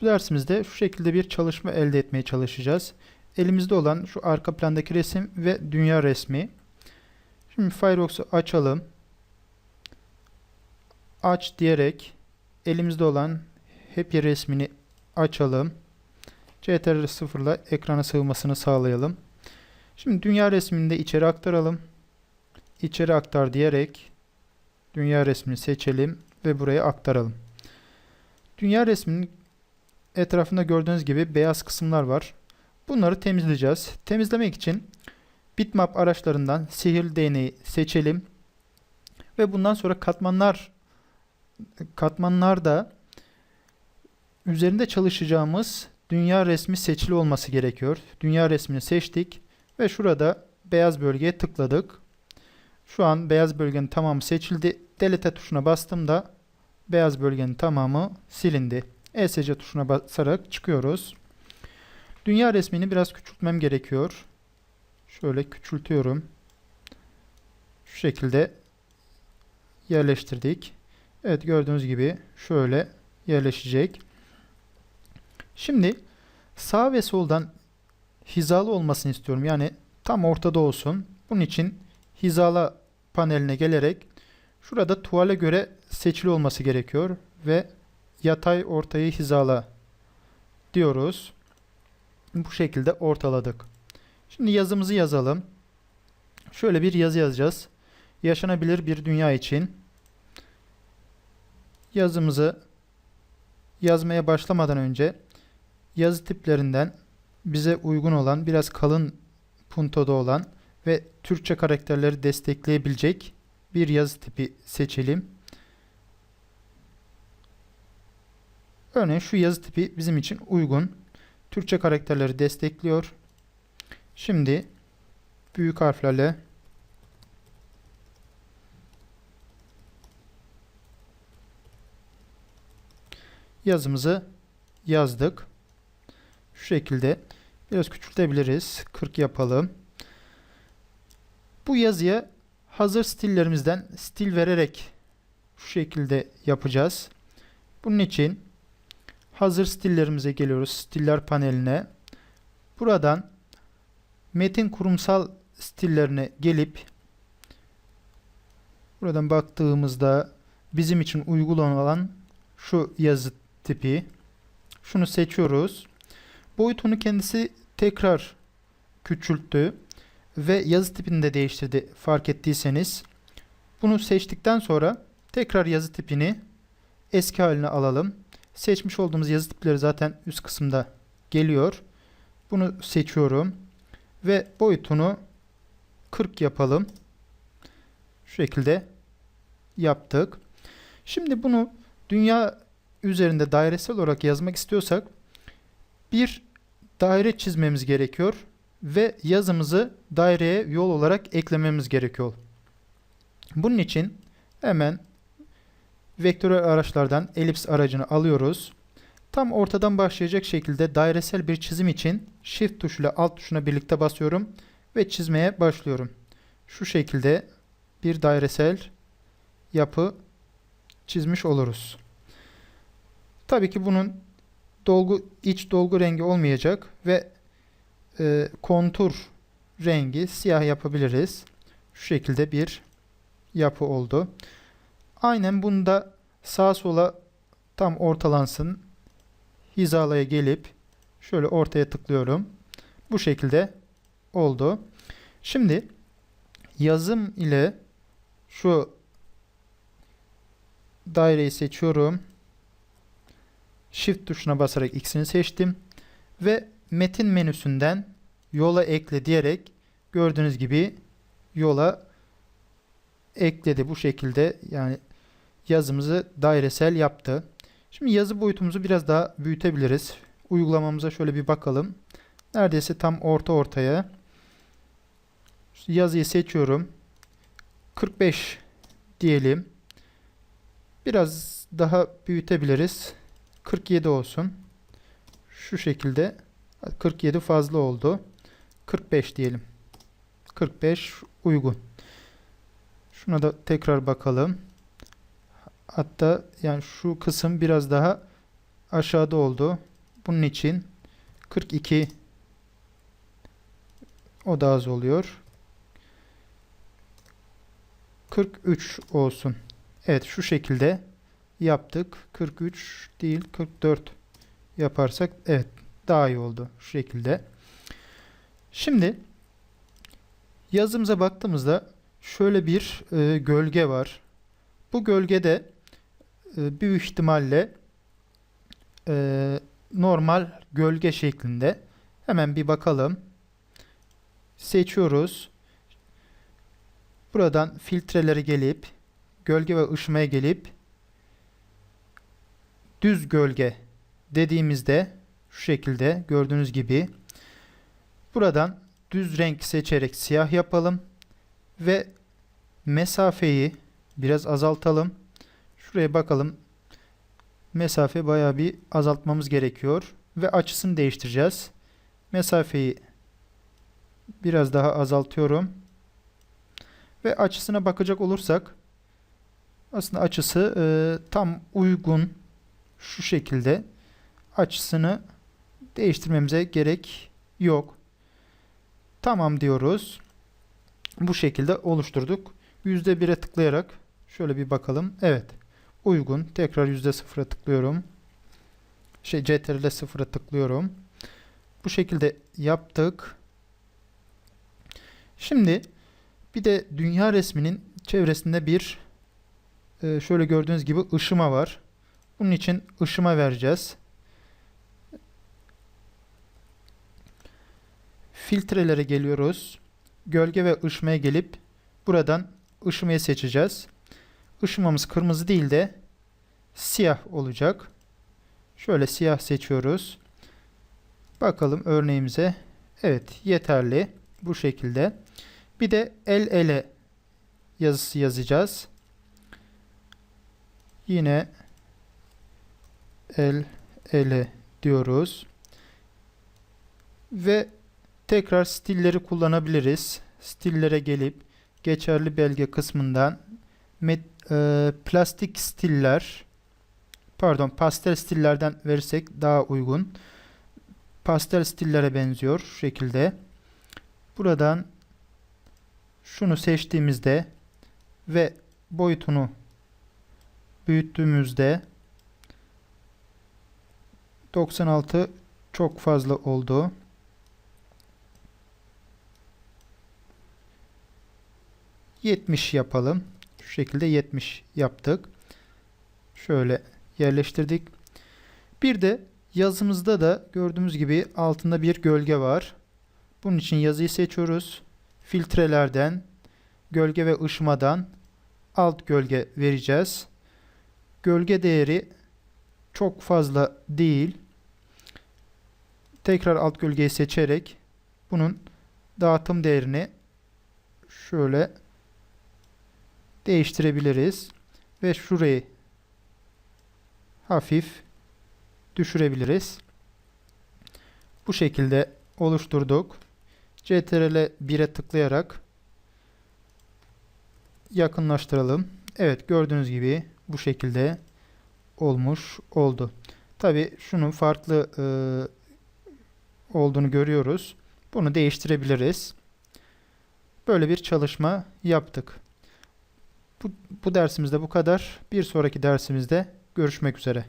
Bu dersimizde şu şekilde bir çalışma elde etmeye çalışacağız. Elimizde olan şu arka plandaki resim ve dünya resmi. Şimdi Firefox'u açalım. Aç diyerek elimizde olan Happy resmini açalım. CTRL 0 ile ekrana sığmasını sağlayalım. Şimdi dünya resmini de içeri aktaralım. İçeri aktar diyerek dünya resmini seçelim ve buraya aktaralım. Dünya resminin etrafında gördüğünüz gibi beyaz kısımlar var. Bunları temizleyeceğiz. Temizlemek için bitmap araçlarından sihirli değneği seçelim. Ve bundan sonra katmanlar katmanlarda üzerinde çalışacağımız dünya resmi seçili olması gerekiyor. Dünya resmini seçtik ve şurada beyaz bölgeye tıkladık. Şu an beyaz bölgenin tamamı seçildi. Delete tuşuna bastığımda beyaz bölgenin tamamı silindi. ESC tuşuna basarak çıkıyoruz. Dünya resmini biraz küçültmem gerekiyor. Şöyle küçültüyorum. Şu şekilde yerleştirdik. Evet gördüğünüz gibi şöyle yerleşecek. Şimdi sağ ve soldan hizalı olmasını istiyorum. Yani tam ortada olsun. Bunun için hizala paneline gelerek şurada tuvale göre seçili olması gerekiyor ve yatay ortayı hizala diyoruz. Bu şekilde ortaladık. Şimdi yazımızı yazalım. Şöyle bir yazı yazacağız. Yaşanabilir bir dünya için yazımızı yazmaya başlamadan önce yazı tiplerinden bize uygun olan biraz kalın puntoda olan ve Türkçe karakterleri destekleyebilecek bir yazı tipi seçelim. Örneğin şu yazı tipi bizim için uygun. Türkçe karakterleri destekliyor. Şimdi büyük harflerle yazımızı yazdık. Şu şekilde biraz küçültebiliriz. 40 yapalım. Bu yazıya hazır stillerimizden stil vererek şu şekilde yapacağız. Bunun için hazır stillerimize geliyoruz. Stiller paneline. Buradan metin kurumsal stillerine gelip buradan baktığımızda bizim için uygun olan şu yazı tipi. Şunu seçiyoruz. Boyutunu kendisi tekrar küçülttü ve yazı tipini de değiştirdi fark ettiyseniz. Bunu seçtikten sonra tekrar yazı tipini eski haline alalım. Seçmiş olduğumuz yazı tipleri zaten üst kısımda geliyor. Bunu seçiyorum ve boyutunu 40 yapalım. Şu şekilde yaptık. Şimdi bunu dünya üzerinde dairesel olarak yazmak istiyorsak bir daire çizmemiz gerekiyor ve yazımızı daireye yol olarak eklememiz gerekiyor. Bunun için hemen vektörel araçlardan elips aracını alıyoruz. Tam ortadan başlayacak şekilde dairesel bir çizim için Shift tuşuyla Alt tuşuna birlikte basıyorum ve çizmeye başlıyorum. Şu şekilde bir dairesel yapı çizmiş oluruz. Tabii ki bunun dolgu iç dolgu rengi olmayacak ve e, kontur rengi siyah yapabiliriz. Şu şekilde bir yapı oldu. Aynen bunu da sağa sola tam ortalansın. Hizalaya gelip şöyle ortaya tıklıyorum. Bu şekilde oldu. Şimdi yazım ile şu daireyi seçiyorum. Shift tuşuna basarak X'ini seçtim. Ve metin menüsünden yola ekle diyerek gördüğünüz gibi yola ekledi bu şekilde yani yazımızı dairesel yaptı. Şimdi yazı boyutumuzu biraz daha büyütebiliriz. Uygulamamıza şöyle bir bakalım. Neredeyse tam orta ortaya. Yazıyı seçiyorum. 45 diyelim. Biraz daha büyütebiliriz. 47 olsun. Şu şekilde 47 fazla oldu. 45 diyelim. 45 uygun. Şuna da tekrar bakalım. Hatta yani şu kısım biraz daha aşağıda oldu. Bunun için 42 o da az oluyor. 43 olsun. Evet şu şekilde yaptık. 43 değil 44 yaparsak evet daha iyi oldu şu şekilde. Şimdi yazımıza baktığımızda şöyle bir e, gölge var. Bu gölgede e, büyük ihtimalle e, normal gölge şeklinde. Hemen bir bakalım. Seçiyoruz. Buradan filtrelere gelip gölge ve ışımaya gelip düz gölge dediğimizde şu şekilde gördüğünüz gibi buradan düz renk seçerek siyah yapalım ve mesafeyi biraz azaltalım. Şuraya bakalım. Mesafe bayağı bir azaltmamız gerekiyor ve açısını değiştireceğiz. Mesafeyi biraz daha azaltıyorum. Ve açısına bakacak olursak aslında açısı e, tam uygun şu şekilde açısını değiştirmemize gerek yok. Tamam diyoruz. Bu şekilde oluşturduk. %1'e tıklayarak şöyle bir bakalım. Evet. Uygun. Tekrar %0'a tıklıyorum. Şey CTRL 0'a tıklıyorum. Bu şekilde yaptık. Şimdi bir de dünya resminin çevresinde bir e, şöyle gördüğünüz gibi ışıma var. Bunun için ışıma vereceğiz. Filtrelere geliyoruz. Gölge ve ışımaya gelip buradan ışımayı seçeceğiz. Işımamız kırmızı değil de siyah olacak. Şöyle siyah seçiyoruz. Bakalım örneğimize. Evet yeterli. Bu şekilde. Bir de el ele yazısı yazacağız. Yine el ele diyoruz. Ve tekrar stilleri kullanabiliriz. Stillere gelip geçerli belge kısmından met, e, plastik stiller pardon pastel stillerden verirsek daha uygun. Pastel stillere benziyor şekilde. Buradan şunu seçtiğimizde ve boyutunu büyüttüğümüzde 96 çok fazla oldu. Yetmiş yapalım. Şu şekilde 70 yaptık. Şöyle yerleştirdik. Bir de yazımızda da gördüğümüz gibi altında bir gölge var. Bunun için yazıyı seçiyoruz. Filtrelerden, gölge ve ışımadan alt gölge vereceğiz. Gölge değeri çok fazla değil. Tekrar alt gölgeyi seçerek bunun dağıtım değerini şöyle değiştirebiliriz ve şurayı hafif düşürebiliriz. Bu şekilde oluşturduk. CTRL 1'e tıklayarak yakınlaştıralım. Evet gördüğünüz gibi bu şekilde olmuş oldu. Tabi şunun farklı e, olduğunu görüyoruz. Bunu değiştirebiliriz. Böyle bir çalışma yaptık. Bu, bu dersimizde bu kadar. Bir sonraki dersimizde görüşmek üzere.